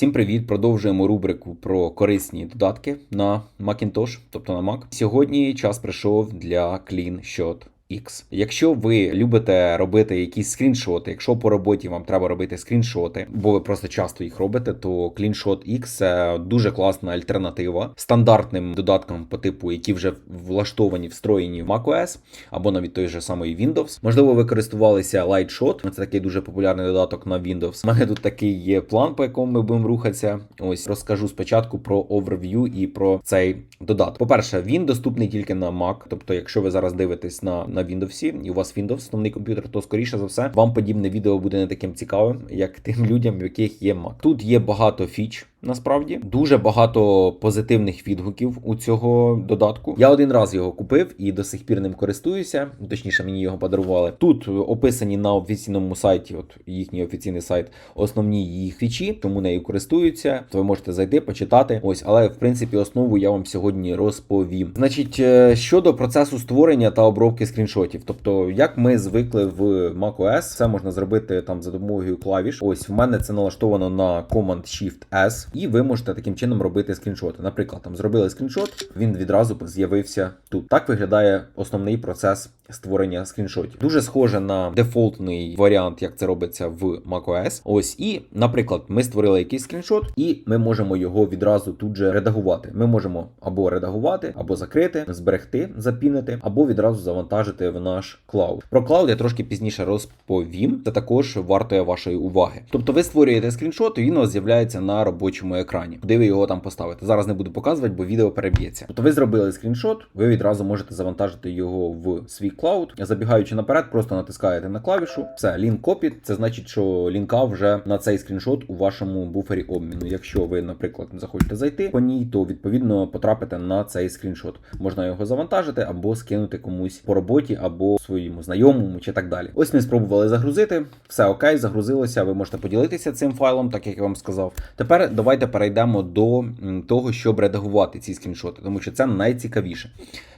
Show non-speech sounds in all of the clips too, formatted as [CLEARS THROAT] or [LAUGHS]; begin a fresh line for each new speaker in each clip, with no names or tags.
Всім привіт! Продовжуємо рубрику про корисні додатки на Macintosh, тобто на Mac. Сьогодні час прийшов для CleanShot X. Якщо ви любите робити якісь скріншоти, якщо по роботі вам треба робити скріншоти, бо ви просто часто їх робите, то CleanShot X це дуже класна альтернатива стандартним додаткам по типу, які вже влаштовані, встроєні в macOS або навіть той же самий Windows. Можливо, ви користувалися Lightshot, це такий дуже популярний додаток на Windows. У мене тут такий є план, по якому ми будемо рухатися. Ось розкажу спочатку про overview і про цей додаток. По-перше, він доступний тільки на Mac. Тобто, якщо ви зараз дивитесь на, на Windows і у вас Windows, основний комп'ютер, то скоріше за все вам подібне відео буде не таким цікавим, як [LAUGHS] тим людям, в яких є Mac. Тут є багато фіч. Насправді дуже багато позитивних відгуків у цього додатку. Я один раз його купив і до сих пір ним користуюся. Точніше, мені його подарували. Тут описані на офіційному сайті, от їхній офіційний сайт, основні їх фічі, чому нею користуються. То ви можете зайти, почитати. Ось, але в принципі основу я вам сьогодні розповім. Значить, е, щодо процесу створення та обробки скріншотів, тобто, як ми звикли в macOS, це можна зробити там за допомогою клавіш. Ось в мене це налаштовано на Command-Shift-S. І ви можете таким чином робити скріншоти. Наприклад, там зробили скріншот, він відразу з'явився тут. Так виглядає основний процес створення скріншотів. Дуже схоже на дефолтний варіант, як це робиться в macOS. Ось і, наприклад, ми створили якийсь скріншот, і ми можемо його відразу тут же редагувати. Ми можемо або редагувати, або закрити, зберегти, запінити, або відразу завантажити в наш клауд. Про клауд я трошки пізніше розповім. Це також вартує вашої уваги. Тобто, ви створюєте скріншот, і він у вас з'являється на робочому екрані. Куди ви його там поставите? Зараз не буду показувати, бо відео переб'ється. Тобто, ви зробили скріншот, ви відразу можете завантажити його в свій клауд. Забігаючи наперед, просто натискаєте на клавішу. Все, link copied, це значить, що лінка вже на цей скріншот у вашому буфері обміну. Якщо ви, наприклад, захочете зайти по ній, то відповідно потрапите на цей скріншот. Можна його завантажити або скинути комусь по роботі, або своєму знайомому чи так далі. Ось ми спробували загрузити. Все окей, загрузилося. Ви можете поділитися цим файлом, так як я вам сказав. Тепер давайте перейдемо до того, щоб редагувати ці скріншоти, тому що це найцікавіше.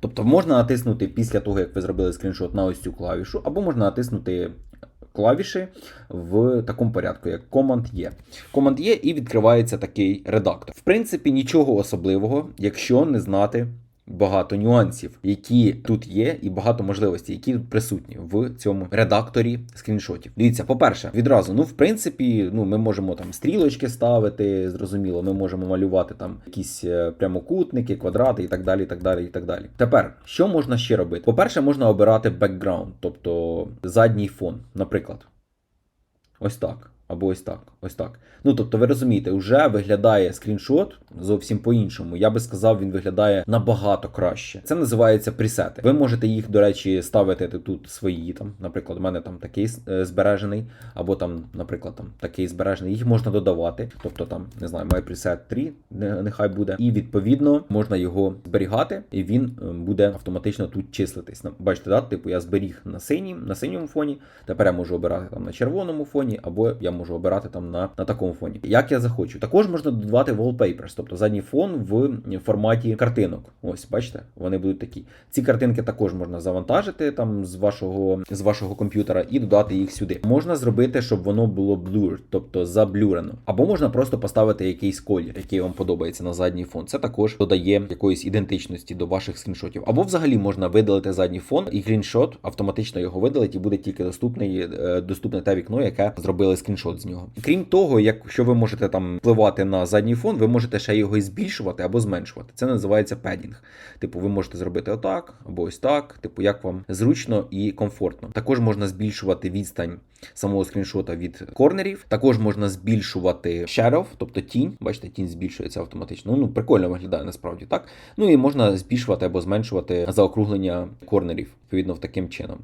Тобто можна натиснути після того, як ви зробили скріншот на ось цю клавішу, або можна натиснути клавіші в такому порядку, як Command-E. Command-E і відкривається такий редактор. В принципі, нічого особливого, якщо не знати. Багато нюансів, які тут є, і багато можливостей, які тут присутні в цьому редакторі скріншотів. Дивіться, по-перше, відразу, ну, в принципі, ну, ми можемо там стрілочки ставити, зрозуміло, ми можемо малювати там якісь е, прямокутники, квадрати і так далі. і так далі, і так далі. Тепер, що можна ще робити? По-перше, можна обирати бекграунд, тобто задній фон, наприклад. Ось так. Або ось так, ось так. Ну тобто, ви розумієте, вже виглядає скріншот зовсім по-іншому. Я би сказав, він виглядає набагато краще. Це називається пресети. Ви можете їх, до речі, ставити тут свої. Там, наприклад, у мене там такий е, збережений, або там, наприклад, там такий збережений. Їх можна додавати. Тобто там, не знаю, має пресет 3, нехай буде. І відповідно можна його зберігати, і він е, буде автоматично тут числитись. Ну, Бачите, да? типу я зберіг на синім, на синьому фоні. Тепер я можу обирати там на червоному фоні, або я можу обирати там на, на такому фоні. Як я захочу. Також можна додавати wallpapers, тобто задній фон в форматі картинок. Ось, бачите, вони будуть такі. Ці картинки також можна завантажити там з вашого з вашого комп'ютера і додати їх сюди. Можна зробити, щоб воно було blurred, тобто заблюрено. Або можна просто поставити якийсь колір, який вам подобається на задній фон. Це також додає якоїсь ідентичності до ваших скріншотів. Або взагалі можна видалити задній фон, і скріншот автоматично його видалить і буде тільки доступний, е, доступне те вікно, яке зробили скріншот з нього. Крім того, якщо ви можете там впливати на задній фон, ви можете ще його і збільшувати або зменшувати. Це називається педінг. Типу, ви можете зробити отак або ось так, типу, як вам зручно і комфортно. Також можна збільшувати відстань самого скріншота від корнерів. Також можна збільшувати shadow, тобто тінь. Бачите, тінь збільшується автоматично. Ну, прикольно виглядає насправді так. Ну і можна збільшувати або зменшувати заокруглення корнерів, відповідно, таким чином.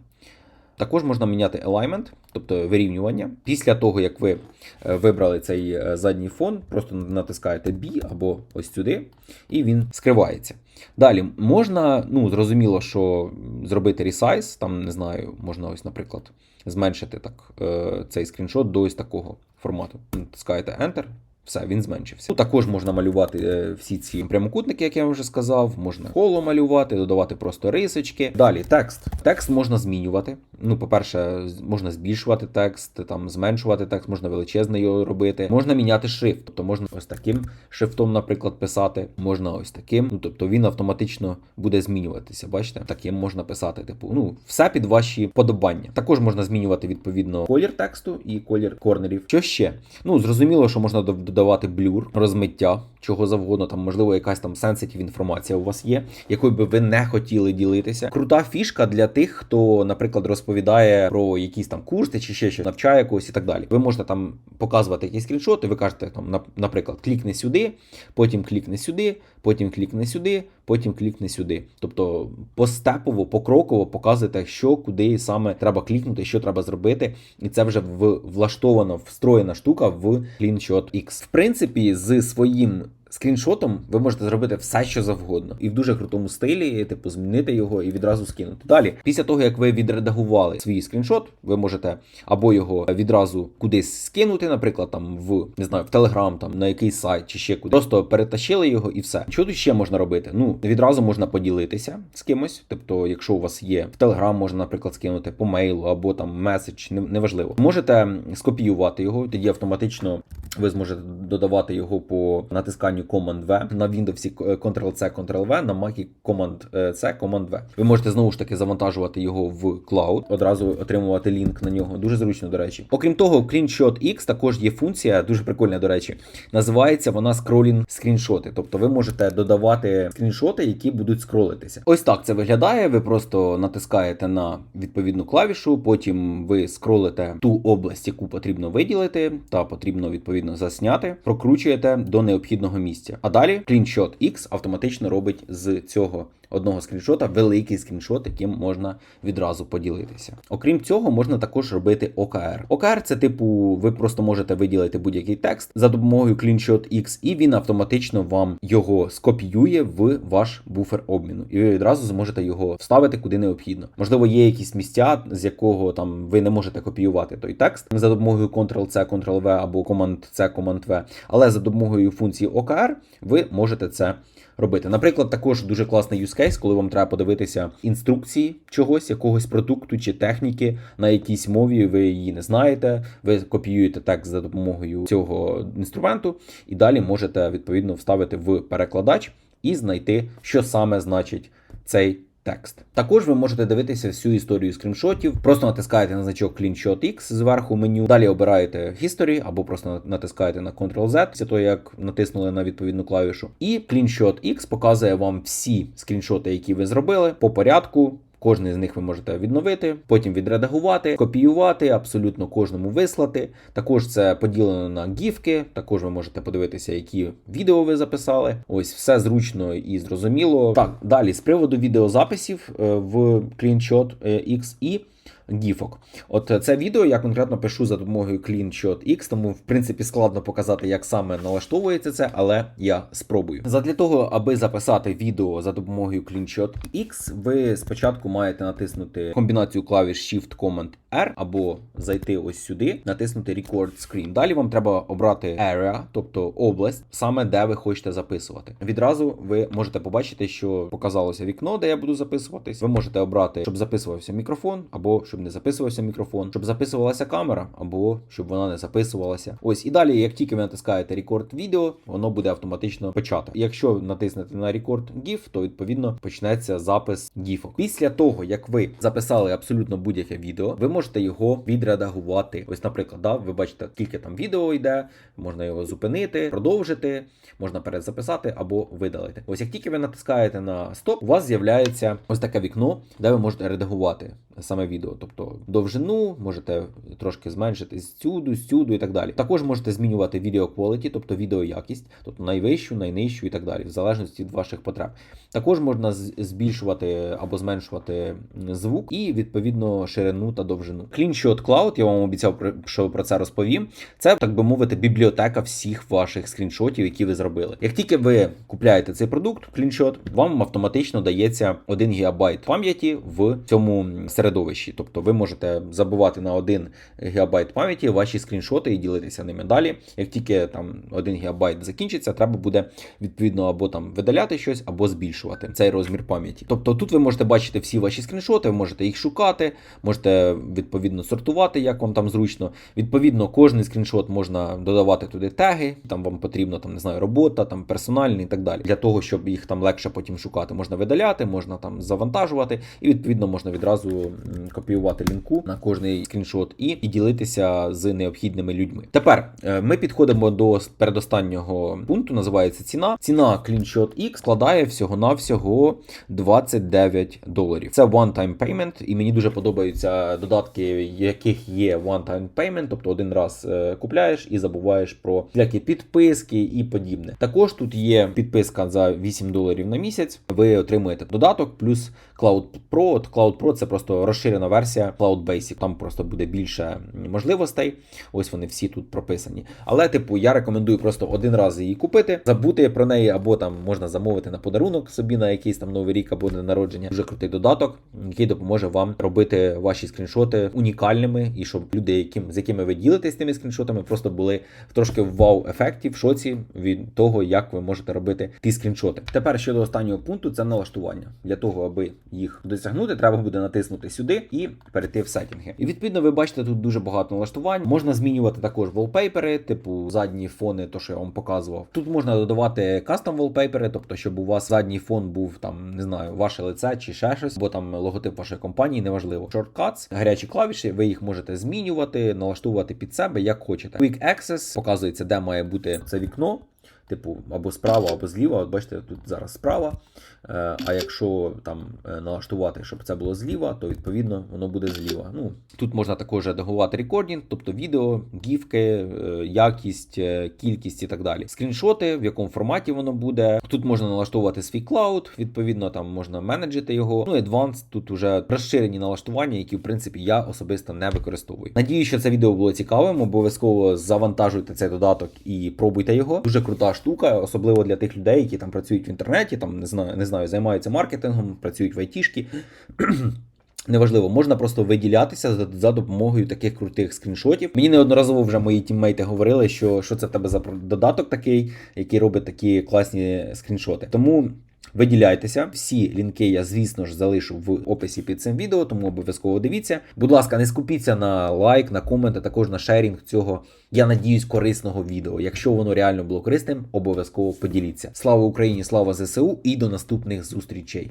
Також можна міняти alignment, тобто вирівнювання. Після того, як ви е, вибрали цей е, задній фон, просто натискаєте B або ось сюди, і він скривається. Далі можна, ну зрозуміло, що зробити resize, там не знаю, можна ось, наприклад, зменшити так е, цей скріншот до ось такого формату. Натискаєте Enter, Все, він зменшився. Ну, також можна малювати е, всі ці прямокутники, як я вже сказав. Можна коло малювати, додавати просто рисочки. Далі текст. Текст можна змінювати. Ну, по-перше, можна збільшувати текст, там зменшувати текст, можна величезний його робити. Можна міняти шрифт. Тобто можна ось таким шрифтом, наприклад, писати. Можна ось таким. Ну тобто він автоматично буде змінюватися. Бачите, таким можна писати. Типу, ну все під ваші подобання. Також можна змінювати відповідно колір тексту і колір корнерів. Що ще? Ну зрозуміло, що можна дов- додавати блюр, розмиття, чого завгодно. Там можливо якась там сенситів інформація у вас є, якою би ви не хотіли ділитися. Крута фішка для тих, хто, наприклад, розповідає про якісь там курси чи ще щось, навчає когось і так далі. Ви можете там показувати якісь скріншоти. Ви кажете там, нап- наприклад, клікни сюди, потім клікни сюди, потім клікни сюди, потім клікни сюди. Тобто постепово, покроково показуєте, що куди саме треба клікнути, що треба зробити, і це вже в влаштована, встроєна штука в CleanShot X. В принципі, з своїм. Скріншотом ви можете зробити все, що завгодно, і в дуже крутому стилі, типу, змінити його і відразу скинути. Далі, після того як ви відредагували свій скріншот, ви можете або його відразу кудись скинути, наприклад, там в не знаю, в Телеграм, там на якийсь сайт чи ще куди. Просто перетащили його і все. Що тут ще можна робити? Ну відразу можна поділитися з кимось. Тобто, якщо у вас є в Телеграм, можна, наприклад, скинути по мейлу або там меседж, неважливо. Можете скопіювати його, тоді автоматично ви зможете додавати його по натисканню Command-V. На Windows Ctrl-C, Ctrl-V, на Mac Command-C, Command-V. Ви можете знову ж таки завантажувати його в клауд, одразу отримувати лінк на нього. Дуже зручно, до речі. Окрім того, в CleanShot X також є функція, дуже прикольна, до речі. Називається вона скролінг скріншоти. Тобто ви можете додавати скріншоти, які будуть скролитися. Ось так це виглядає. Ви просто натискаєте на відповідну клавішу, потім ви скролите ту область, яку потрібно виділити, та потрібно відповідно засняти, прокручуєте до необхідного місця. А далі CleanShot X автоматично робить з цього одного скріншота великий скріншот, яким можна відразу поділитися. Окрім цього, можна також робити OKR. OKR це типу, ви просто можете виділити будь-який текст за допомогою CleanShot X, і він автоматично вам його скопіює в ваш буфер обміну, і ви відразу зможете його вставити куди необхідно. Можливо, є якісь місця, з якого там ви не можете копіювати той текст за допомогою Ctrl-C, Ctrl-V або Command-C, Command-V, але за допомогою функції OKR ви можете це робити. Наприклад, також дуже класний use коли вам треба подивитися інструкції чогось, якогось продукту чи техніки на якійсь мові, ви її не знаєте. Ви копіюєте текст за допомогою цього інструменту, і далі можете відповідно вставити в перекладач і знайти, що саме значить цей. Текст. Також ви можете дивитися всю історію скріншотів. Просто натискаєте на значок CleanShot X зверху меню. Далі обираєте History або просто натискаєте на Ctrl-Z, після того як натиснули на відповідну клавішу. І CleanShot X показує вам всі скріншоти, які ви зробили по порядку. Кожний з них ви можете відновити, потім відредагувати, копіювати, абсолютно кожному вислати. Також це поділено на гіфки. Також ви можете подивитися, які відео ви записали. Ось все зручно і зрозуміло. Так, далі з приводу відеозаписів е, в CleanShot е, X і гіфок. От е, це відео я конкретно пишу за допомогою CleanShot X, тому в принципі складно показати, як саме налаштовується це, але я спробую. Задля того, аби записати відео за допомогою CleanShot X, ви спочатку маєте натиснути комбінацію клавіш Shift Command R або зайти ось сюди, натиснути Record Screen. Далі вам треба обрати Area, тобто область, саме де ви хочете записувати. Відразу ви можете побачити, що показалося вікно, де я буду записуватись. Ви можете обрати, щоб записувався мікрофон, або щоб не записувався мікрофон, щоб записувалася камера, або щоб вона не записувалася. Ось і далі, як тільки ви натискаєте Record відео, воно буде автоматично почати. Якщо натиснете на Record GIF, то відповідно почнеться запис гіфок. Після того, як ви записали абсолютно будь-яке відео, ви можете його відредагувати. Ось, наприклад, да, ви бачите, скільки там відео йде, можна його зупинити, продовжити, можна перезаписати або видалити. Ось як тільки ви натискаєте на стоп, у вас з'являється ось таке вікно, де ви можете редагувати саме відео, тобто довжину, можете трошки зменшити зсюду, зсюду і так далі. Також можете змінювати відео quality, тобто відеоякість, тобто найвищу, найнижчу і так далі, в залежності від ваших потреб. Також можна збільшувати або зменшувати звук і відповідно ширину та довжину. CleanShot Cloud, я вам обіцяв що про це розповім. Це так би мовити, бібліотека всіх ваших скріншотів, які ви зробили. Як тільки ви купляєте цей продукт, CleanShot, вам автоматично дається 1 ГБ пам'яті в цьому середовищі. Тобто Тобто ви можете забувати на 1 ГБ пам'яті ваші скріншоти і ділитися ними далі. Як тільки там 1 ГБ закінчиться, треба буде відповідно або там видаляти щось, або збільшувати цей розмір пам'яті. Тобто тут ви можете бачити всі ваші скріншоти, ви можете їх шукати, можете відповідно сортувати, як вам там зручно. Відповідно, кожний скріншот можна додавати туди теги. Там вам потрібно там не знаю, робота, там персональний і так далі. Для того, щоб їх там легше потім шукати, можна видаляти, можна там завантажувати, і відповідно можна відразу м, копіювати лінку на кожний скріншот і, і ділитися з необхідними людьми. Тепер е, ми підходимо до передостаннього пункту, називається ціна. Ціна CleanShot X складає всього-навсього 29 доларів. Це one-time payment, і мені дуже подобаються додатки, яких є one-time payment, тобто один раз е, купляєш і забуваєш про всякі підписки і подібне. Також тут є підписка за 8 доларів на місяць. Ви отримуєте додаток плюс Cloud Pro. От Cloud Pro це просто розширена версія Cloud Basic. Там просто буде більше можливостей. Ось вони всі тут прописані. Але, типу, я рекомендую просто один раз її купити, забути про неї, або там можна замовити на подарунок собі на якийсь там новий рік або день народження. Дуже крутий додаток, який допоможе вам робити ваші скріншоти унікальними, і щоб люди, яким з якими ви ділитесь тими скріншотами, просто були в трошки вау-ефекті, в шоці від того, як ви можете робити ті скріншоти. Тепер щодо останнього пункту, це налаштування. Для того, аби їх досягнути, треба буде натиснути сюди і перейти в сеттінги. І відповідно, ви бачите тут дуже багато налаштувань. Можна змінювати також волпейпери, типу задні фони, то що я вам показував. Тут можна додавати кастом волпейпери, тобто, щоб у вас задній фон був там, не знаю, ваше лице чи ще щось, або там логотип вашої компанії, неважливо. Shortcuts, гарячі клавіші, ви їх можете змінювати, налаштовувати під себе, як хочете. Quick Access показується, де має бути це вікно. Типу, або справа, або зліва. От бачите, тут зараз справа. Е, А якщо там е, налаштувати, щоб це було зліва, то відповідно воно буде зліва. Ну тут можна також редагувати рекордінг, тобто відео, гіфки, е, якість, кількість і так далі. Скріншоти, в якому форматі воно буде. Тут можна налаштовувати свій клауд, відповідно, там можна менеджити його. Ну, Advanced, тут уже розширені налаштування, які в принципі я особисто не використовую. Надію, що це відео було цікавим. Обов'язково завантажуйте цей додаток і пробуйте його. Дуже крута штука, особливо для тих людей, які там працюють в інтернеті, там не знаю, не знаю, займаються маркетингом, працюють в айтішки. [CLEARS THROAT] Неважливо, можна просто виділятися за, за допомогою таких крутих скріншотів. Мені неодноразово вже мої тіммейти говорили, що, що це в тебе за додаток такий, який робить такі класні скріншоти. Тому виділяйтеся. Всі лінки я, звісно ж, залишу в описі під цим відео, тому обов'язково дивіться. Будь ласка, не скупіться на лайк, на комент, а також на шерінг цього, я надіюсь, корисного відео. Якщо воно реально було корисним, обов'язково поділіться. Слава Україні, слава ЗСУ і до наступних зустрічей.